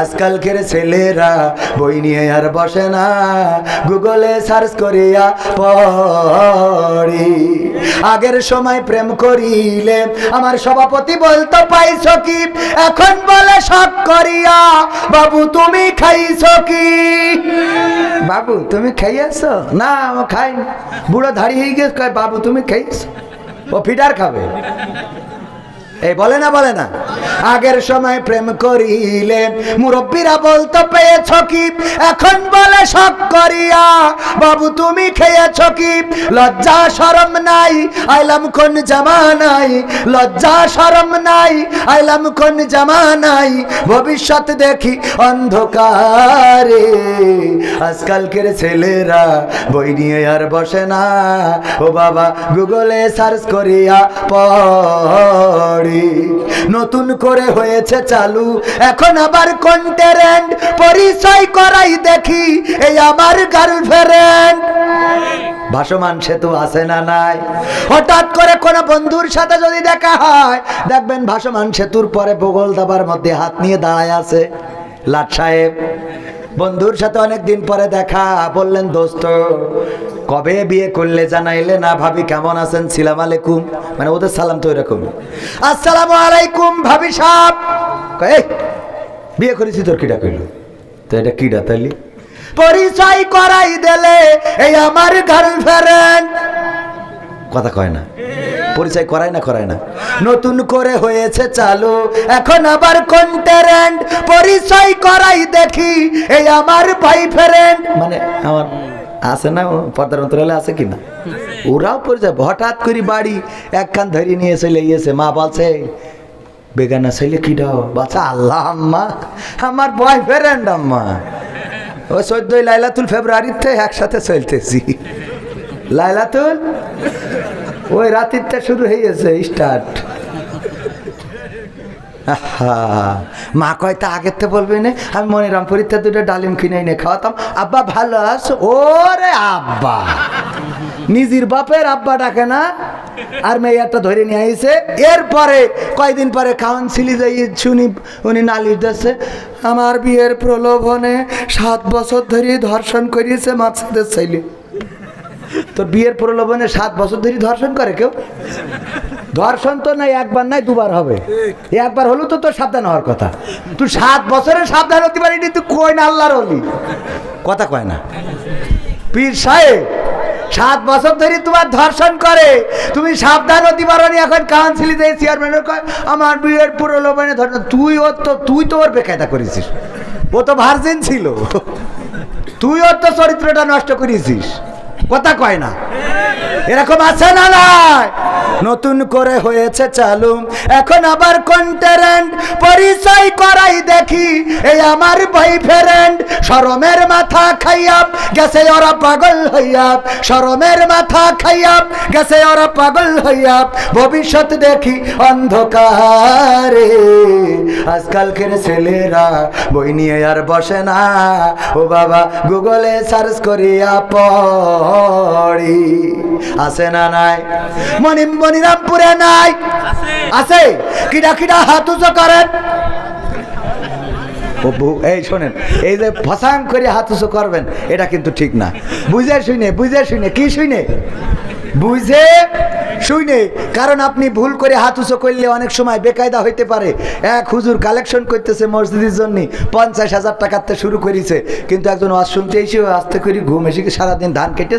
আজকালকের ছেলেরা বই নিয়ে আর বসে না। গুগলে সার্চ করিয়া পড়ে। আগের সময় প্রেম করিলে আমার সভাপতি বলতো, পাইছ কি? এখন বলে সব করিয়া। বাবু, তুমি খাইছ কি? বাবু, তুমি খাইয়াছো? না খাই বুড়ো ধাড়ি হয়ে গেছে বাবু, তুমি খাইছো? ও ফিডার খাবে। এই, বলে না বলে না। আগের সময় প্রেম করিলে মুরব্বীরা বলতো, পেয়েছ কি? এখন বলে, শখ করিয়া। বাবু, তুমি খেয়েছ কি? লজ্জা, শরম নাই। আইলাম কোন জামানাই লজ্জা, শরম নাই। আইলাম কোন জামানাই ভবিষ্যৎ দেখি অন্ধকারে। আজকালকের ছেলেরা বই নিয়ে আর বসে না। ও বাবা, গুগলে সার্চ করিয়া পড়ে। নতুন করে হয়েছে চালু। এখন আবার কন্টেরেন্ট পরিচয় করাই দেখি, এই আমার গার্লফ্রেন্ড ভাসমান সেতু আছে না নাই? হঠাৎ করে কোন বন্ধুর সাথে যদি দেখা হয়, দেখবেন ভাসমান সেতুর পরে বগল দাবার মধ্যে হাত নিয়ে দাঁড়ায় আছে। লাট সাহেব বন্ধুর সাথে অনেক দিন পরে দেখা বললেন দোস্ত কবে বিয়ে করলে জানাইলে না ভাবি কেমন আছেন? সালাম আলাইকুম। মানে ওদের সালাম তো এরকম আসসালামু আলাইকুম ভাবি "এই, বিয়ে করেছি তোর কিটা কইল? তো এটা কিটা তাইলি? পরিচয় করাই দিলে এই আমার গার্লফ্রেন্ড কথা কয় না। পরিচয় করায় না করায় না। নতুন করে হয়েছে চালু। এখন আবার কন্টেরেন্ট পরিচয় করাই দেখি, এই আমার ভাই ফ্রেন্ড মানে আমার আছে না, ও পর্দার অন্তরালে আছে কি না ওরাও পরিচয় হঠাৎ করে বাড়ি একখান ধরে নিয়ে চলে গিয়েছে। মা বলছে, বেগানা ছেলে কি দাও বাচ্চা আল্লাহ আম্মা, আমার বয়ফ্রেন্ড আম্মা। ওই চোদ্দই লাইলাতুল ফেব্রুয়ারিতে একসাথে চলতেছি। লাইলাতুল ওই রাতিরটা শুরু হয়ে গেছে স্টার্ট মা কয়টা আগের থেকে বলবে না, আমি মনিরামপুরিতে দুটো ডালিম কিনে এনে খাওয়াতাম। আব্বা, ভালো আছো? ওরে আব্বা, নিজের বাপের আব্বা ডাকে না, আর মেয়েটা ধরে নিয়ে আইছে। এরপরে, কয়দিন পরে কাউন্সিলি যাই শুনি, উনি নালিশ দিচ্ছে আমার বিয়ের প্রলোভনে সাত বছর ধরে ধর্ষণ করিয়েছে মাছেদের ছেলে। তোর বিয়ের প্রলোভনে সাত বছর ধরে ধর্ষণ করে কেউ? ধর্ষণ তো নাই একবার নাই দুবার হবে। একবার হলো তো তোর সাবধান হওয়ার কথা। তুই সাত বছরের সাবধান হতে পারিনি তুই কই না আল্লাহর হলি কথা কয় না। পীর সাহেব সাত বছর ধরে তোমার ধর্ষণ করে। তুমি সাবধান হতে পারো নি এখন কাউন্সিলি দিয়ে চেয়ারম্যানের কয় আমার বিয়ের পুরো প্রলোভনে ধর্ষণ তুই ওর তো তুই তো ওর বেকায়দা করেছিস। ও তো ভার্জিন ছিল। তুই ওর তো চরিত্রটা নষ্ট করেছিস। কথা কয় না। এরকম আছে না নাই? নতুন করে হয়েছে চালু। এখন আবার কন্টেরেন্ট পরিচয় করাই দেখি। এই আমার বয়ফ্রেন্ড শরমের মাথা খাইয়াব গেছে ওরা পাগল হইয়াব শরমের মাথা খাইয়াব গেছে ওরা পাগল হইয়াব ভবিষ্যৎ দেখি অন্ধকারে। আজকালকের ছেলেরা বই নিয়ে আর বসে না। ও বাবা, গুগলে সার্চ করিয়া পড়ি। আছে না নাই? মনি মনিরামপুরে নাই। আছে। কিডা কিডা হাত উঁচু করেন। এই শোনেন এই যে ফসাং করে হাত উঁচু করবেন এটা কিন্তু ঠিক না। বুঝে শুনে বুঝে শুনে কি শুনে? বুঝে শুনে কারণ আপনি ভুল করে হাত উঁচু করলে অনেক সময় বেকায়দা হইতে পারে। এক হুজুর কালেকশন করতেছে মসজিদের জন্য পঞ্চাশ হাজার টাকাতে শুরু করেছে কিন্তু একজন ওয়াজ শুনতে এসে আস্তে করে ঘুম এসে সারাদিন ধান কেটে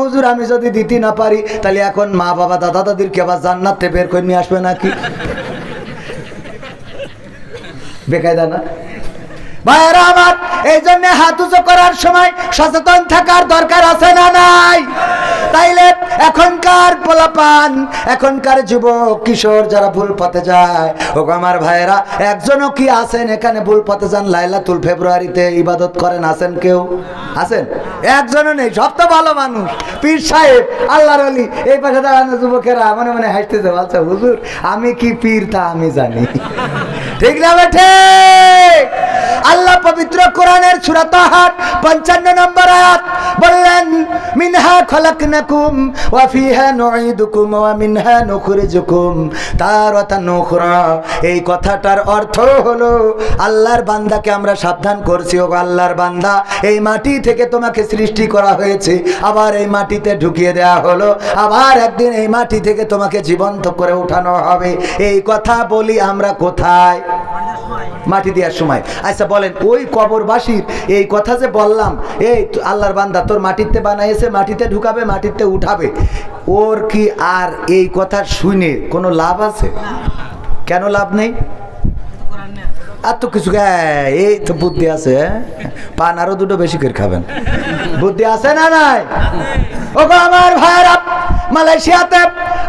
হুজুর, আমি যদি দিতে না পারি, তাহলে এখন মা বাবা, দাদা দাদিরকে আবার জান্নাতে বের করে নিয়ে আসবে নাকি? বেকায়দা না? ভাইয়েরা আমার এই জন্য হাত উঁচু করার সময় সচেতন থাকার দরকার আছে না নাই? তাইলে এখনকার পোলাপান, এখনকার যুবক, কিশোর যারা ভুল পথে যায় ও আমার ভাইয়েরা, একজনও কি আছেন এখানে ভুল পথে যান? লাইলাতুল ফেব্রুয়ারিতে ইবাদত করেন, আছেন কেউ? আছেন? একজনও নেই, সব তো ভালো মানুষ। পীর সাহেব, আল্লাহর অলি এই পাশে দাঁড়ানো যুবকেরা মনে মনে হাসতেছে, বলছে, হুজুর, আমি কি পীর তা আমি জানি। ঠিক না বেঠে আল্লাহ পবিত্র কোরআনের সূরা তাহার 55 নম্বর আয়াত, বললেন, মিনহা খলাকনাকুম ওয়া ফিহা নুঈদুকুম ওয়া মিনহা নুখরিজুকুম তারাতান উখরা এই কথাটার অর্থ হলো, আল্লাহর বান্দাকে আমরা সাবধান করছি। ও আল্লাহর বান্দা, এই মাটি থেকে তোমাকে সৃষ্টি করা হয়েছে। আবার এই মাটিতে ঢুকিয়ে দেওয়া হলো। আবার একদিন এই মাটি থেকে তোমাকে জীবন্ত করে উঠানো হবে। এই কথা বলি আমরা কোথায়? মাটি দেওয়ার সময়। আচ্ছা বলেন ওই কবরবাসীর এই কথা যে বললাম এই আল্লাহর বান্দা তোর মাটিতে বানাইছে মাটিতে ঢুকাবে মাটিতে উঠাবে। ওর কি আর এই কথা শুনে কোনো লাভ আছে? কেন লাভ নেই? আর তো কিছু হ্যাঁ, এই তো বুদ্ধি আছে হ্যাঁ? পান আরও দুটো বেশি করে খাবেন। বুদ্ধি আছে না নাই? ও গো আমার ভাইরা মালয়েশিয়াতে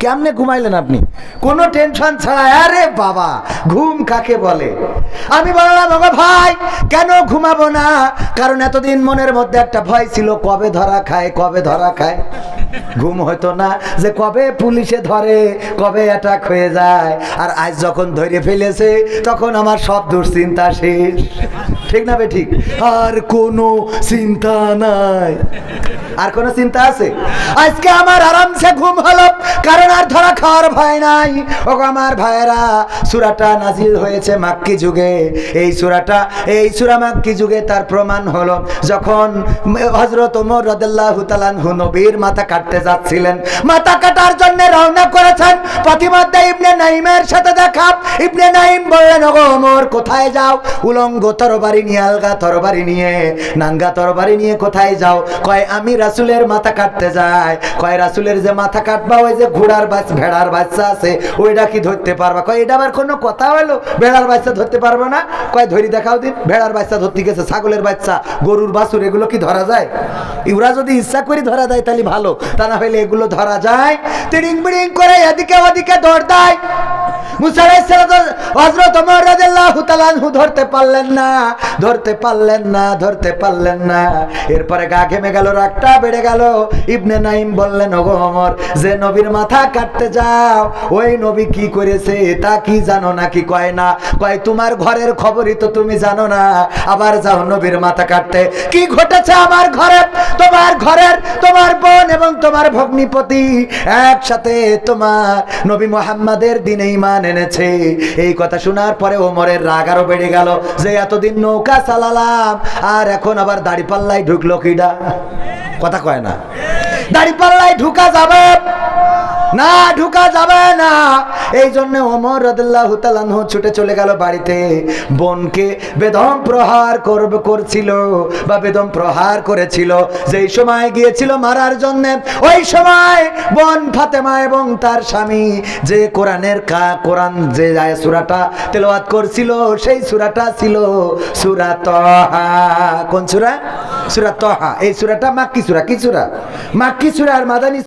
কেমনে ঘুমাইলেন আপনি? কোনো টেনশন ছাড়া, আরে বাবা, ঘুম কাকে বলে? আমি বললাম, ওগো ভাই, কেন ঘুমাবো না? কারণ এতদিন মনের মধ্যে একটা ভয় ছিল, কবে ধরা খায়, কবে ধরা খায়? ঘুম হতো না যে কবে পুলিশে ধরে, কবে অ্যাটাক হয়ে যায়। আর আজ যখন ধরে ফেলেছে, তখন আমার সব দুশ্চিন্তা শেষ। ঠিক না বে ঠিক? আর কোনো চিন্তা নাই। আর কোনো চিন্তা আছে? আজকে আমার আরামসে ঘুম হলো, কারণ আর ধরা খাওয়ার ভয় নাই। ও আমার ভাইয়েরা, সুরাটা নাজিল হয়েছে মাক্কি যুগে। এই সুরাটা, এই সুরা মাক্কি যুগে তার প্রমাণ হলো, যখন হজরত ওমর রাদিয়াল্লাহু তাআলাহু নবীর মাথা কাটতে যাচ্ছিলেন। মাথা কাটার জন্য রওনা করেছেন। পথিমধ্যে ইবনে নাইমের সাথে দেখা। ইবনে নাইম বললেন, ওগো ওমর, কোথায় যাও? উলঙ্গ তরবারি নিয়ে, আলগা তরবারি নিয়ে, নাঙ্গা তরবারি নিয়ে কোথায় যাও? কয়, আমি রাসূলের মাথা কাটতে যায়। কয়, রাসুলের যে মাথা কাটবা, ওই যে ঘোড়ার বাচ্চা, ভেড়ার বাচ্চা আছে, ওইটা কি ধরতে পারবা? কয়, এটা আবার কোনো কথা হলো? ভেড়ার বাচ্চা ধরতে পারব না? কয়, ধরি দেখাও দিন, ভেড়ার বাচ্চা ধরতে গেছে, ছাগলের বাচ্চা, গরুর বাছুর, এগুলো কি ধরা যায়? ইউরা যদি ইচ্ছা করে ধরা দেয়, তাহলে ভালো। তা না হলে এগুলো ধরা যায় তিড়িং বিড়িং করে এদিকে ওদিকে দৌড় দেয়। তোমার ঘরের খবরই তো তুমি জানো না। আবার যাও নবীর মাথা কাটতে। কি ঘটেছে আমার ঘরে? তোমার ঘরের, তোমার বোন এবং তোমার ভগ্নিপতি একসাথে তোমার নবী মোহাম্মদের দিনে ইমান এনেছে। এই কথা শোনার পরে ওমরের রাগ আরও বেড়ে গেল যে এতদিন নৌকা চালালাম, আর এখন আবার দাড়ি পাল্লাই ঢুকলো কিডা? কথা কয় না। দাড়ি পাল্লাই ঢুকা যাবে। না ঢুকা যাবে না। এই জন্য ওমর রাদিয়াল্লাহু তাআলা ছুটে চলে গেল বাড়িতে। বোনকে বেদম প্রহার করবে, করছিল বা বেদম প্রহার করেছিল। যেই সময় গিয়েছিল মারার জন্য, ওই সময় বোন ফাতেমা এবং তার স্বামী যে কোরআনের কা, কোরআন যে সূরাটা তেলাওয়াত করছিল, সেই সূরাটা ছিল সূরা তহা। কোন সুরা? সূরা তহা। এই সুরাটা মাক্কি সূরা। কি সূরা? মাক্কি সূরা আর মাদানী